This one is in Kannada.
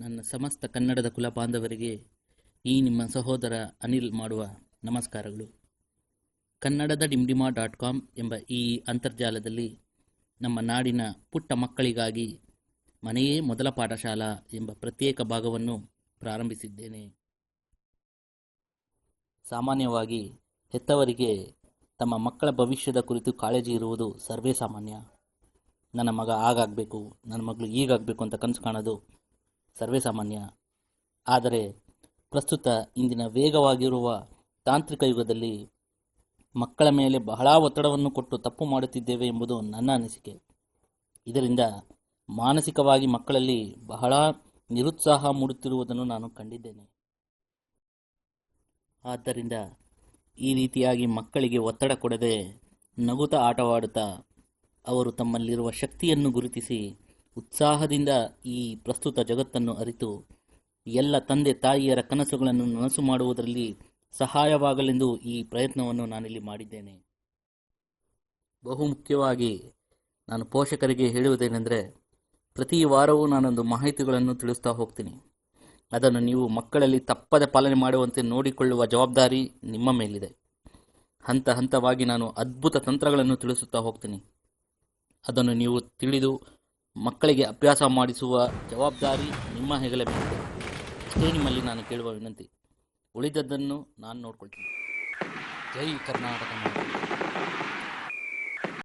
ನನ್ನ ಸಮಸ್ತ ಕನ್ನಡದ ಕುಲ ಬಾಂಧವರಿಗೆ ಈ ನಿಮ್ಮ ಸಹೋದರ ಅನಿಲ್ ಮಾಡುವ ನಮಸ್ಕಾರಗಳು. ಕನ್ನಡದ ಡಿಮ್ಡಿಮಾ ಡಾಟ್ ಕಾಮ್ ಎಂಬ ಈ ಅಂತರ್ಜಾಲದಲ್ಲಿ ನಮ್ಮ ನಾಡಿನ ಪುಟ್ಟ ಮಕ್ಕಳಿಗಾಗಿ ಮನೆಯೇ ಮೊದಲ ಪಾಠಶಾಲಾ ಎಂಬ ಪ್ರತ್ಯೇಕ ಭಾಗವನ್ನು ಪ್ರಾರಂಭಿಸಿದ್ದೇನೆ. ಸಾಮಾನ್ಯವಾಗಿ ಹೆತ್ತವರಿಗೆ ತಮ್ಮ ಮಕ್ಕಳ ಭವಿಷ್ಯದ ಕುರಿತು ಕಾಳಜಿ ಇರುವುದು ಸರ್ವೇ ಸಾಮಾನ್ಯ. ನನ್ನ ಮಗ ಆಗಾಗಬೇಕು ನನ್ನ ಮಗಳು ಈಗಾಗಬೇಕು ಅಂತ ಕನಸು ಕಾಣೋದು ಸರ್ವೇ ಸಾಮಾನ್ಯ ಆದರೆ ಪ್ರಸ್ತುತ ಇಂದಿನ ವೇಗವಾಗಿರುವ ತಾಂತ್ರಿಕ ಯುಗದಲ್ಲಿ ಮಕ್ಕಳ ಮೇಲೆ ಬಹಳ ಒತ್ತಡವನ್ನು ಕೊಟ್ಟು ತಪ್ಪು ಮಾಡುತ್ತಿದ್ದೇವೆ ಎಂಬುದು ನನ್ನ ಅನಿಸಿಕೆ. ಇದರಿಂದ ಮಾನಸಿಕವಾಗಿ ಮಕ್ಕಳಲ್ಲಿ ಬಹಳ ನಿರುತ್ಸಾಹ ಮೂಡುತ್ತಿರುವುದನ್ನು ನಾನು ಕಂಡಿದ್ದೇನೆ. ಆದ್ದರಿಂದ ಈ ರೀತಿಯಾಗಿ ಮಕ್ಕಳಿಗೆ ಒತ್ತಡ ಕೊಡದೆ ನಗುತ್ತಾ ಆಟವಾಡುತ್ತಾ ಅವರು ತಮ್ಮಲ್ಲಿರುವ ಶಕ್ತಿಯನ್ನು ಗುರುತಿಸಿ ಉತ್ಸಾಹದಿಂದ ಈ ಪ್ರಸ್ತುತ ಜಗತ್ತನ್ನು ಅರಿತು ಎಲ್ಲ ತಂದೆ ತಾಯಿಯರ ಕನಸುಗಳನ್ನು ನನಸು ಮಾಡುವುದರಲ್ಲಿ ಸಹಾಯವಾಗಲೆಂದು ಈ ಪ್ರಯತ್ನವನ್ನು ನಾನಿಲ್ಲಿ ಮಾಡಿದ್ದೇನೆ. ಬಹು ಮುಖ್ಯವಾಗಿ ನಾನು ಪೋಷಕರಿಗೆ ಹೇಳುವುದೇನೆಂದರೆ, ಪ್ರತಿ ವಾರವೂ ನಾನೊಂದು ಮಾಹಿತಿಗಳನ್ನು ತಿಳಿಸ್ತಾ ಹೋಗ್ತೀನಿ. ಅದನ್ನು ನೀವು ಮಕ್ಕಳಲ್ಲಿ ತಪ್ಪದೆ ಪಾಲನೆ ಮಾಡುವಂತೆ ನೋಡಿಕೊಳ್ಳುವ ಜವಾಬ್ದಾರಿ ನಿಮ್ಮ ಮೇಲಿದೆ. ಹಂತ ಹಂತವಾಗಿ ನಾನು ಅದ್ಭುತ ತಂತ್ರಗಳನ್ನು ತಿಳಿಸುತ್ತಾ ಹೋಗ್ತೀನಿ. ಅದನ್ನು ನೀವು ತಿಳಿದು ಮಕ್ಕಳಿಗೆ ಅಭ್ಯಾಸ ಮಾಡಿಸುವ ಜವಾಬ್ದಾರಿ ನಿಮ್ಮ ಹೆಗಲ ಮೇಲೆ ಅಷ್ಟೇ ನಿಮ್ಮಲ್ಲಿ ನಾನು ಕೇಳುವ ವಿನಂತಿ. ಉಳಿದದ್ದನ್ನು ನಾನು ನೋಡ್ಕೊಳ್ತೀನಿ. ಜೈ ಕರ್ನಾಟಕ.